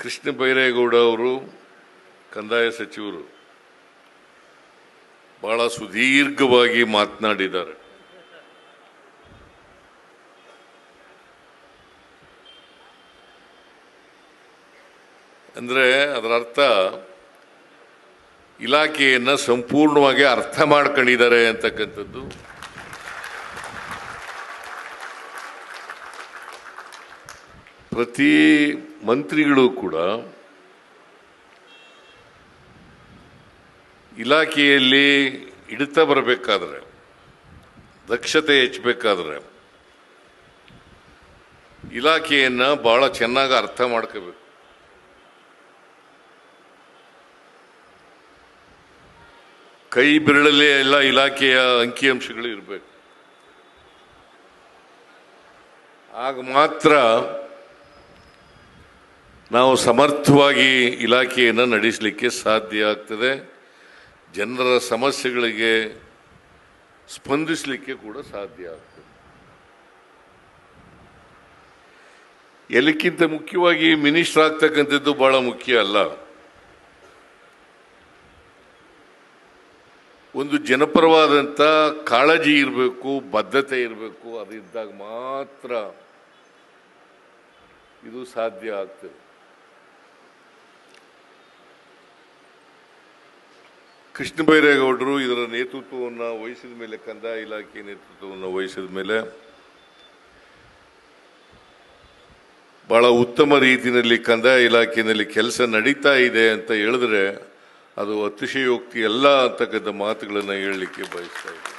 ಕೃಷ್ಣ ಬೈರೇಗೌಡ ಅವರು ಕಂದಾಯ ಸಚಿವರು ಬಹಳ ಸುದೀರ್ಘವಾಗಿ ಮಾತನಾಡಿದ್ದಾರೆ. ಅಂದರೆ ಅದರ ಅರ್ಥ ಇಲಾಖೆಯನ್ನು ಸಂಪೂರ್ಣವಾಗಿ ಅರ್ಥ ಮಾಡ್ಕೊಂಡಿದ್ದಾರೆ ಅಂತಕ್ಕಂಥದ್ದು. ಪ್ರತಿ ಮಂತ್ರಿಗಳು ಕೂಡ ಇಲಾಖೆಯಲ್ಲಿ ಹಿಡಿತ ಬರಬೇಕಾದ್ರೆ, ದಕ್ಷತೆ ಹೆಚ್ಚಬೇಕಾದ್ರೆ ಇಲಾಖೆಯನ್ನು ಭಾಳ ಚೆನ್ನಾಗಿ ಅರ್ಥ ಮಾಡ್ಕೋಬೇಕು. ಕೈ ಬೆರಳಲ್ಲೇ ಎಲ್ಲ ಇಲಾಖೆಯ ಅಂಕಿಅಂಶಗಳು ಇರಬೇಕು. ಆಗ ಮಾತ್ರ ನಾವು ಸಮರ್ಥವಾಗಿ ಇಲಾಖೆಯನ್ನು ನಡೆಸಲಿಕ್ಕೆ ಸಾಧ್ಯ ಆಗ್ತದೆ. ಜನರ ಸಮಸ್ಯೆಗಳಿಗೆ ಸ್ಪಂದಿಸಲಿಕ್ಕೆ ಕೂಡ ಸಾಧ್ಯ ಆಗ್ತದೆ. ಎಲ್ಲಕ್ಕಿಂತ ಮುಖ್ಯವಾಗಿ ಮಿನಿಸ್ಟರ್ ಆಗ್ತಕ್ಕಂಥದ್ದು ಬಹಳ ಮುಖ್ಯ ಅಲ್ಲ. ಒಂದು ಜನಪರವಾದಂಥ ಕಾಳಜಿ ಇರಬೇಕು, ಬದ್ಧತೆ ಇರಬೇಕು ಅದಿದ್ದಾಗ ಮಾತ್ರ ಇದು ಸಾಧ್ಯ ಆಗ್ತದೆ. ಕೃಷ್ಣ ಬೈರೇಗೌಡರು ಇದರ ನೇತೃತ್ವವನ್ನು ವಹಿಸಿದ ಮೇಲೆ ಕಂದಾಯ ಇಲಾಖೆ ನೇತೃತ್ವವನ್ನು ವಹಿಸಿದ ಮೇಲೆ ಬಹಳ ಉತ್ತಮ ರೀತಿಯಲ್ಲಿ ಕಂದಾಯ ಇಲಾಖೆಯಲ್ಲಿ ಕೆಲಸ ನಡೀತಾ ಇದೆ ಅಂತ ಹೇಳಿದ್ರೆ ಅದು ಅತಿಶಯೋಕ್ತಿ ಅಲ್ಲ ಅಂತಕ್ಕಂಥ ಮಾತುಗಳನ್ನು ಹೇಳಲಿಕ್ಕೆ ಬಯಸ್ತಾ ಇದ್ದೀನಿ.